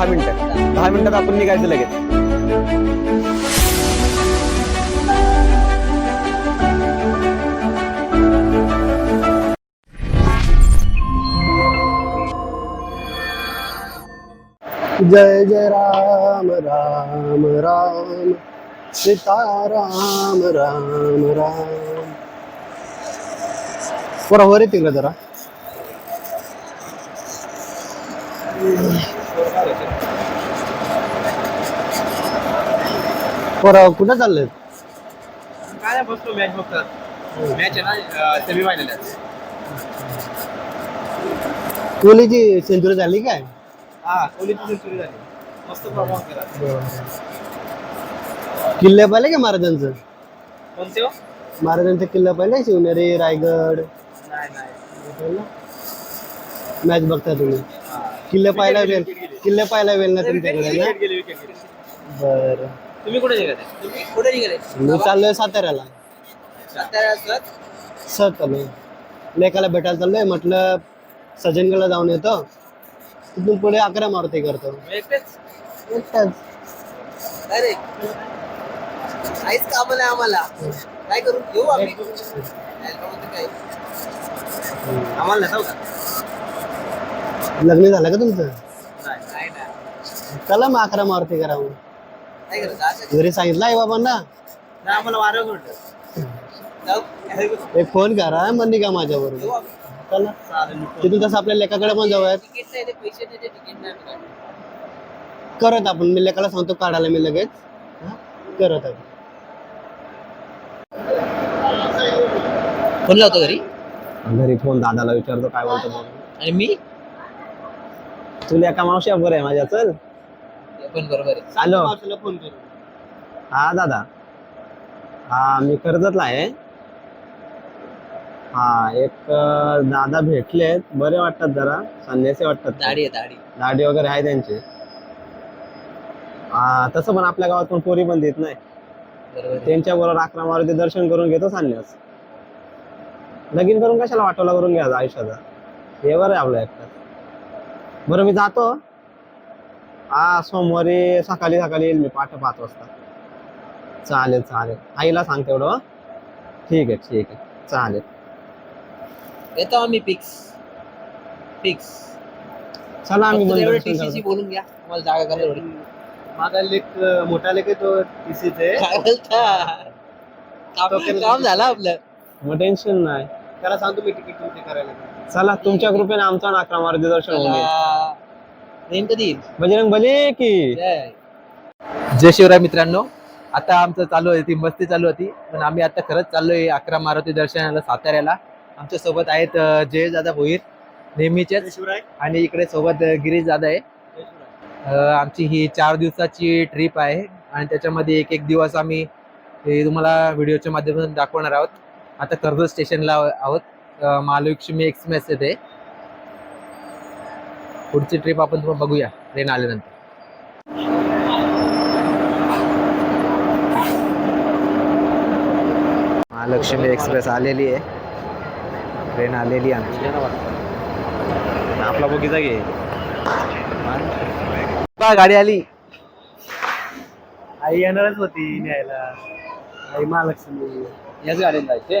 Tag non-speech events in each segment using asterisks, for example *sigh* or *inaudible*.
दहा मिनिटं. दहा मिनिटात आपण निघायचं लगेच. जय जय राम राम राम. सीता राम राम. राम वर येतील का जरा? पोरा कुठं चाललंय काय बसतो मॅच बघतात. मॅच आहे ना सेमी फायनल कोहलीची सेंचुरी झाली काय? हा कोहलीची सेंचुरी झाली. मस्त केला. किल्ले पाहिले का महाराजांचं? कोणते हो? महाराजांचे किल्ला पाहिले? शिवनेरी रायगड? नाही नाही. मॅच बघता तुम्ही. किल्ले पाहायला वेळ किल्ले पाहायला वेळ ना तुमच्याकडे ना गेली? बरं. तुम्ही कुठे निघाले तुम्ही कुठे निघाले मी चाललोय साताऱ्याला. सातारा सर चाललोय. लेकाला भेटायला चाललोय म्हटलं सज्जनगडला जाऊन येतो. तिथून पुढे अकरा मारुती करतो. एकटेच? एकटाच. अरे. काहीच काम नाही आम्हाला. काय करू? घेऊ आम्ही. काय आम्हाला नसाव का? लग्न झालं का तुमचं? चला मग अकरा मारुती करा मग काय करत असं घरी सांगितलं आई बाबांना? नाही आम्हाला वारं सोडलं जाऊ. काय करू? एक फोन करा मग निघा माझ्याबरोबर. चला. चालेल तिथून तसं आपल्या लेखाकडे पण जाऊयात. तिकीट नाही ते पैसे नाही ते तिकीट नाही काढलं. करत आपण. मी लेखाला सांगतो काढायला मी लगेच. हा? करत आहे फोन लावतो घरी. घरी फोन दादाला विचारतो काय बोलतो आणि मी? तुला एका मावशी बरं आहे माझ्या चल. पण बरोबर आहे. हॅलो. मावशीला फोन करू. हा दादा. हा मी कर्जतला आहे. हा एक अं, दादा भेटलेत. बरे वाटतात जरा. संन्यासी वाटतात. ते. दाढी आहे दाढी. दाढी वगैरे आहे त्यांची. हा तसं पण आपल्या गावात पण पोरी पण देत नाही. बरोबर आहे. त्यांच्या बरोबर अकरा मारुती दर्शन करून घेतो संन्यास. लगीन करून कशाला वाटोला करून घ्यायचा आयुष्याचा? हे बरं आहे आपलं एकटं. बरं मी जातो. हा सोमवारी सकाळी सकाळी येईल मी पाठ पाच वाजता. चालेल चालेल. आईला सांग तेवढं? ठीक आहे ठीक आहे. चालेल. येतो आम्ही फिक्स फिक्स चला आम्ही. बोलून घ्या. मला जागा करा एवढी. माझा लेख मोठा लेख आहे तो टीसीच आहे. काय बोलता? काम- काम झालं आपलं. मग टेन्शन नाही. त्याला सांगतो मी तिकीट तुमचे करायला. चला तुमच्या कृपेने आमचं अकरा मारुती दर्शन चला. नेम कधी येईल बजरंग बली की. जय. जय शिवराय मित्रांनो आता आमचं चालू आहे ती मस्ती चालू होती पण आम्ही आता खरंच चाललोय अकरा मारुती दर्शनाला साताऱ्याला. आमच्यासोबत आहेत अं, जय दादा भोईर नेहमीचेच. शिवराय. आणि इकडे सोबत अं, गिरीश दादा आहे. अं, आमची ही चार दिवसाची ट्रिप आहे आणि त्याच्यामध्ये एक एक दिवस आम्ही हे तुम्हाला व्हिडिओच्या माध्यमातून दाखवणार आहोत. आता कर्जत स्टेशनला आहोत. अं, महालक्ष्मी एक्सप्रेस येते. पुढची ट्रिप आपण तुम्हाला बघूया ट्रेन आल्यानंतर. महालक्ष्मी एक्सप्रेस आलेली आहे. ट्रेन आलेली आहे आमची. आपला बघितला घे. बा गाडी आली. आई येणारच होती न्यायला. आई महालक्ष्मी. याच गाडीत जायचे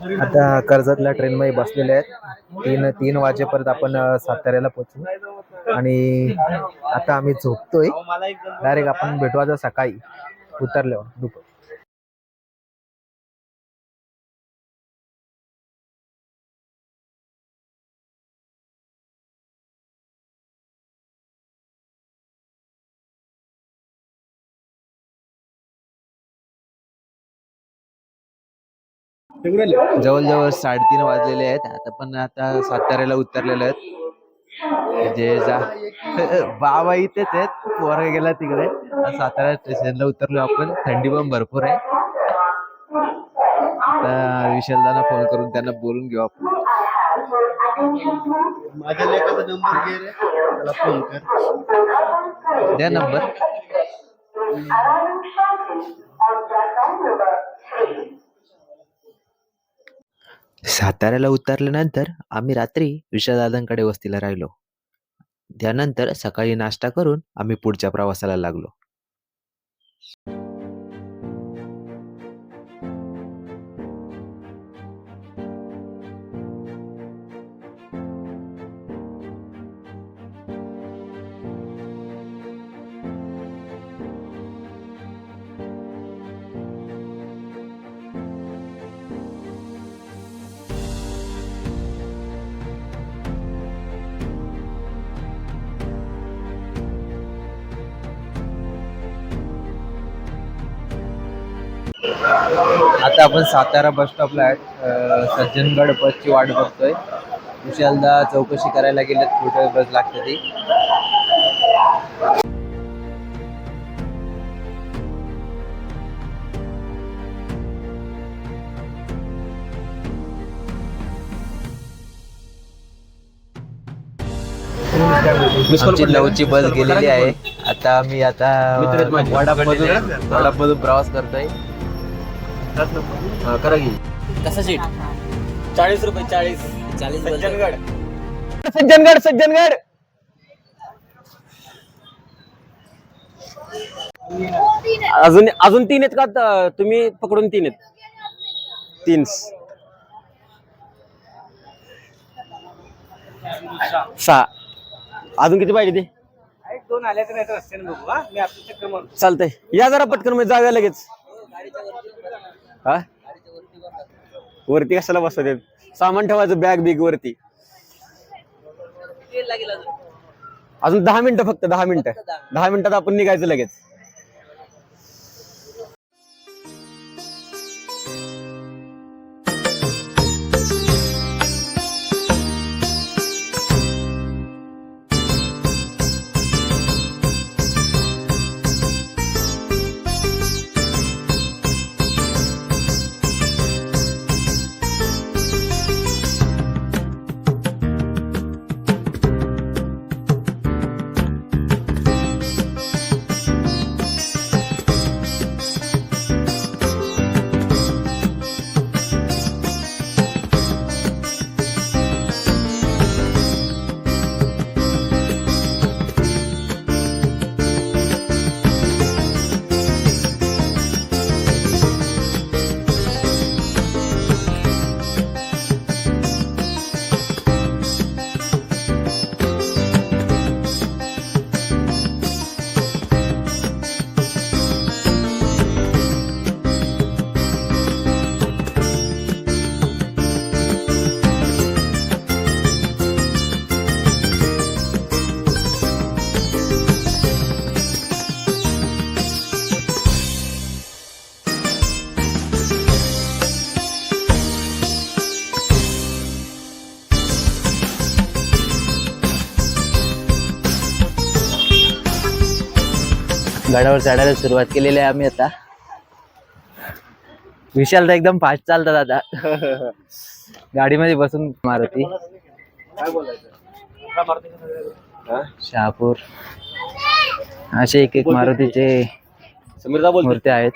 आता कर्जतला ट्रेन मध्ये बसलेले आहेत. तीन तीन वाजेपर्यंत आपण साताऱ्याला पोहोचू. आणि आता आम्ही झोपतोय. डायरेक्ट आपण भेटू आता सकाळी. उतरल्यावर दुपार. जवळजवळ साडेतीन वाजलेले आहेत. आता पण आता साताऱ्याला उतरलेले आहेत. जे जा. *laughs* बाबा इथेच आहेत. पोरं गेला तिकडे. सातारा स्टेशनला उतरलो आपण. थंडी पण भरपूर आहे. आता विशालदाना फोन करून त्यांना बोलून घेऊ आपण. माझ्या लेखाचा नंबर घे रे. त्याला फोन कर. द्या नंबर. साताऱ्याला उतरल्यानंतर आम्ही रात्री विशालदादांकडे वस्तीला राहिलो. त्यानंतर सकाळी नाश्ता करून आम्ही पुढच्या प्रवासाला लागलो. आता आपण सातारा बस स्टॉपला आहे अं, सज्जनगड बसची वाट बघतोय. विशालदा चौकशी करायला गेलेत कुठे बस लागते ती? आमची नऊची बस गेलेली आहे. आता मी आता वडापमधून वडापमधून प्रवास करतोय. हा, करा की. कसा सीट चाळीस रुपये चाळीस. चाळीस सज्जनगड. सज्जनगड सज्जनगड. अजून अजून तीन आहेत का? तुम्ही पकडून तीन आहेत. तीन. सहा. अजून किती पाहिजे ते? दोन आले तर नाही रस्त्याने बघू हा. मी आपलं चक्कर मारतो चालतंय. या जरा पटकन म्हणजे जाऊया लगेच. हा? वरती कशाला बसवते? सामान ठेवायचं बॅग बिग वरती. अजून. दहा मिनिटं. फक्त दहा मिनिटं. दहा मिनिटात आपण निघायचं लगेच. गडावर चढायला सुरुवात केलेली आहे आम्ही आता. विशाल तर एकदम फास्ट चालतात आता. गाडीमध्ये बसून मारुती. शहापूर. असे एक एक मारुतीचे मूर्ती आहेत.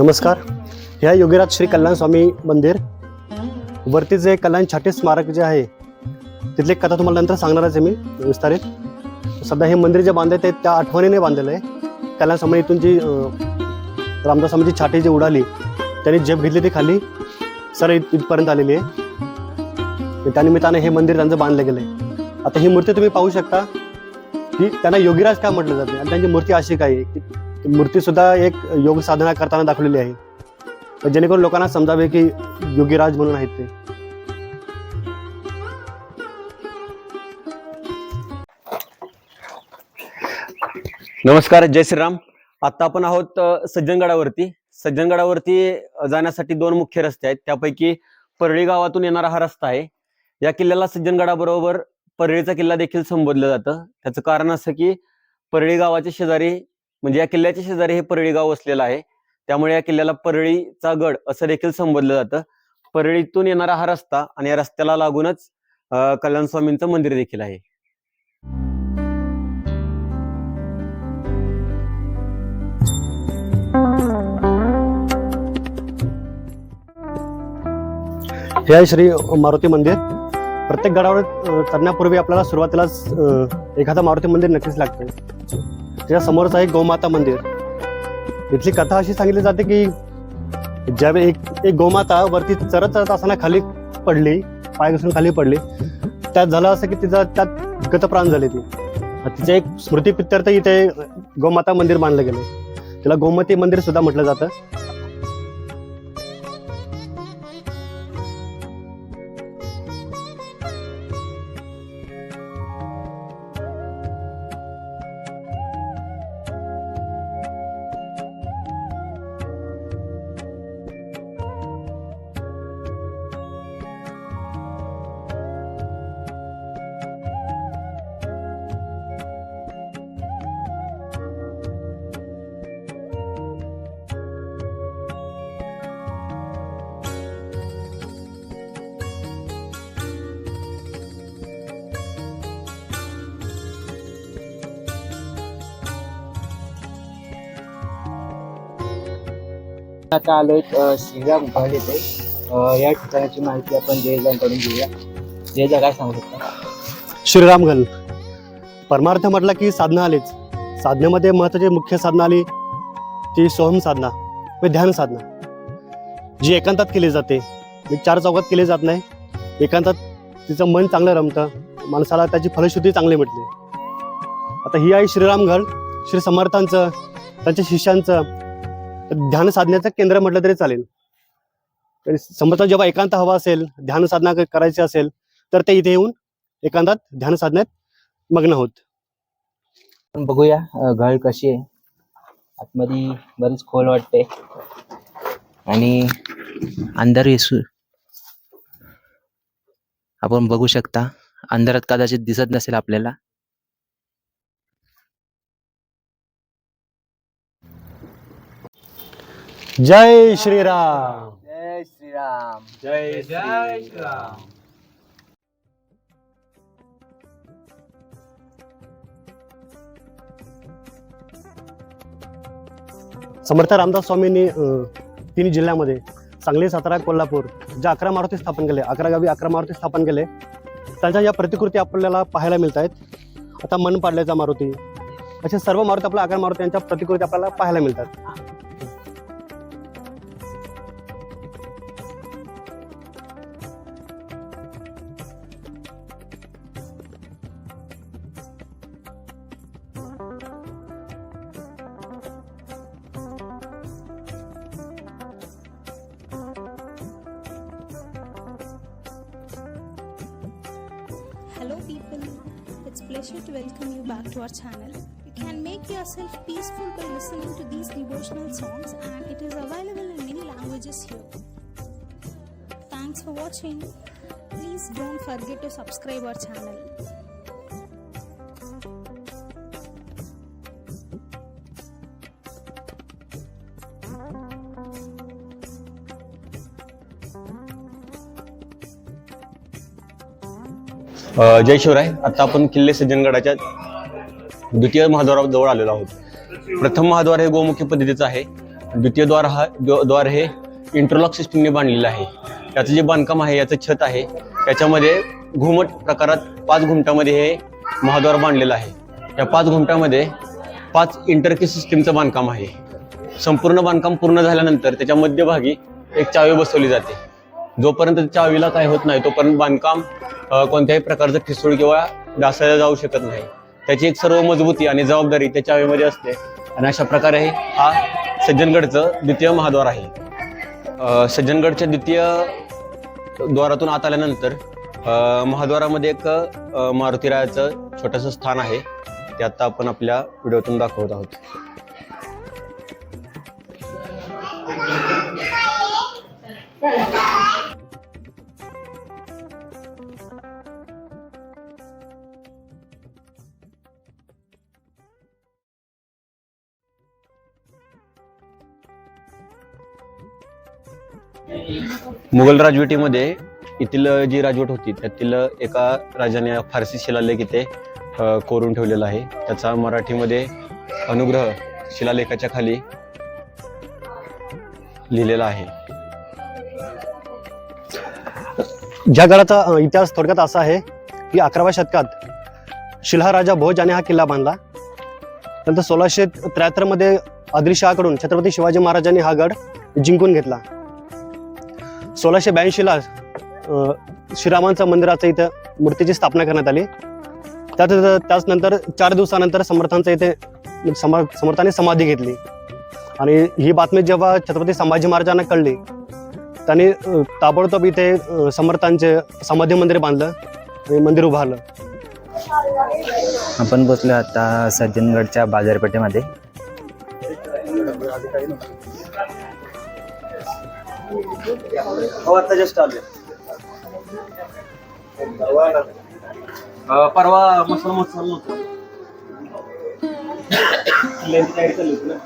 नमस्कार. ह्या योगीराज श्री कल्याण स्वामी मंदिर वरती जे कल्याण छाटे स्मारक जे आहे तिथली एक कथा तुम्हाला नंतर सांगणारच आहे मी विस्तारित. सध्या हे मंदिर जे बांधले ते त्या आठवणीने बांधलेलं आहे. कल्याण स्वामी इथून जी रामदास स्वामीची छाटी जी उडाली त्यांनी झेप घेतली ती खाली सर इथ- इथपर्यंत आलेली आहे. आणि त्यानिमित्ताने हे मंदिर त्यांचं बांधलं गेलं आहे आता ही मूर्ती तुम्ही पाहू शकता की त्यांना योगीराज का म्हटलं जाते? आणि त्यांची मूर्ती अशी काय आहे की मूर्तीसुद्धा मूर्ती सुद्धा एक योग साधना करताना दाखवलेली आहे. जेणेकरून लोकांना समजावे की योगीराज म्हणून आहेत ते. नमस्कार जय श्रीराम. आता आपण आहोत सज्जनगडावरती. सज्जनगडावरती जाण्यासाठी दोन मुख्य रस्ते आहेत. त्यापैकी परळी गावातून येणारा हा रस्ता आहे. या किल्ल्याला सज्जनगडाबरोबर परळीचा किल्ला देखील संबोधलं जातं. त्याचं कारण असं की परळी गावाच्या शेजारी म्हणजे या किल्ल्याच्या शेजारी हे परळी गाव वसलेलं आहे. त्यामुळे या किल्ल्याला परळीचा गड असं देखील संबोधलं जातं. परळीतून येणारा हा रस्ता आणि या रस्त्याला लागूनच कल्याण स्वामींचं मंदिर देखील आहे. हे आहे श्री मारुती मंदिर. प्रत्येक गडावर चढण्यापूर्वी आपल्याला सुरुवातीलाच एखादा मारुती मंदिर नक्कीच लागतं त्याच्या समोरच आहे गोमाता मंदिर. इथली कथा अशी सांगितली जाते की ज्यावेळी एक एक गोमाता वरती चरत चरत असताना खाली पडली पाय घसरून खाली पडली त्यात झालं असं की तिचा त्यात गतप्राण झाले ती. तिचे एक स्मृती इथे गोमाता मंदिर बांधलं गेलं. त्याला गोमती मंदिर सुद्धा म्हटलं जातं. आता आलोय अ, श्रीराम येथे या ठिकाणाची माहिती आपण जयजांकडून घेऊया. जयजा काय सांगू शकता. श्रीरामगल परमार्थ म्हटलं की साधना आलीच. साधनेमध्ये महत्वाची मुख्य साधना आली ती सोहम साधना व ध्यान साधना. जी एकांतात केली जाते. मी चार चौकात केली जात नाही. एकांतात तिचं मन चांगलं रमतं. माणसाला त्याची फलश्रुती चांगली मिळते. आता ही आहे श्रीरामगड श्री समर्थांचं त्यांच्या शिष्यांचं ध्यान साधण्याचं केंद्र म्हटलं तरी चालेल. तरी जेव्हा एकांत हवा असेल ध्यान साधना करायची असेल तर ते इथे येऊन एकांतात ध्यान साधण्यात मग्न होत. बघूया घळ कशी आहे. आतमध्ये बरीच खोल वाटते. आणि अंधार येसू आपण बघू शकता अंधारात कदाचित दिसत नसेल आपल्याला. जय श्रीराम. जय श्रीराम. जय जय श्रीराम. समर्थ रामदास स्वामींनी अं, तिन्ही जिल्ह्यामध्ये सांगली सातारा कोल्हापूर ज्या अकरा मारुती स्थापन केले अकरा गावी अकरा मारुती स्थापन केले त्यांच्या या प्रतिकृती आपल्याला पाहायला मिळत आहेत. आता मन पाडल्याचा मारुती असे सर्व मारुती आपल्या अकरा मारुती यांच्या प्रतिकृती आपल्याला पाहायला मिळतात. Hello people, it's pleasure to welcome you back to our channel. You can make yourself peaceful by listening to these devotional songs and it is available in many languages here. Thanks for watching. Please don't forget to subscribe our channel. जय शिवराय. आता आपण किल्ले सज्जनगडाच्या द्वितीय महाद्वाराजवळ आलेलो आहोत. प्रथम महाद्वार हे गोमुखी पद्धतीचं आहे. द्वितीय द्वार हा द्वार हे इंटरलॉक सिस्टीमने बांधलेलं आहे. त्याचं जे बांधकाम आहे याचं छत आहे. त्याच्यामध्ये घुमट प्रकारात पाच घुमटामध्ये हे महाद्वार बांधलेलं आहे. या पाच घुमटामध्ये पाच इंटरकी सिस्टीमचं बांधकाम आहे. संपूर्ण बांधकाम पूर्ण झाल्यानंतर त्याच्या मध्यभागी एक चावी बसवली जाते. जोपर्यंत चावीला काय होत नाही तोपर्यंत बांधकाम कोणत्याही प्रकारचं ठिसूळ किंवा डासळलं जाऊ शकत नाही. त्याची एक सर्व मजबूती आणि जबाबदारी त्या चावीमध्ये असते आणि अशा प्रकारे हा सज्जनगडचं द्वितीय महाद्वार आहे. सज्जनगडच्या द्वितीय द्वारातून आत आल्यानंतर महाद्वारामध्ये एक मारुतीरायाचं छोटंसं स्थान आहे. ते आता आपण आपल्या व्हिडिओतून दाखवत आहोत. मुघल राजवटीमध्ये येथील जी राजवट होती त्यातील एका राजाने फारसी शिलालेख इथे कोरून ठेवलेला आहे. त्याचा मराठीमध्ये अनुग्रह शिलालेखाच्या खाली लिहिलेला आहे. ज्या गडाचा इतिहास थोडक्यात असा आहे की अकराव्या शतकात शिल्हा राजा भोज याने हा किल्ला बांधला. नंतर सोळाशे त्र्याहत्तरमध्ये आदिलशहाकडून छत्रपती शिवाजी महाराजांनी हा गड जिंकून घेतला. सोळाशे ब्याऐंशीला श्रीरामांच्या मंदिराचं इथं मूर्तीची स्थापना करण्यात आली. त्यात त्याचनंतर चार दिवसानंतर समर्थांचं इथे समा समर्थाने समाधी घेतली. आणि ही बातमी जेव्हा छत्रपती संभाजी महाराजांना कळली त्यांनी ताबडतोब इथे समर्थांचे समाधी मंदिर बांधलं आणि मंदिर उभारलं. आपण बसलो आता सज्जनगडच्या बाजारपेठेमध्ये. परवा मसल मसल लेन्स साईड चालू होती ना.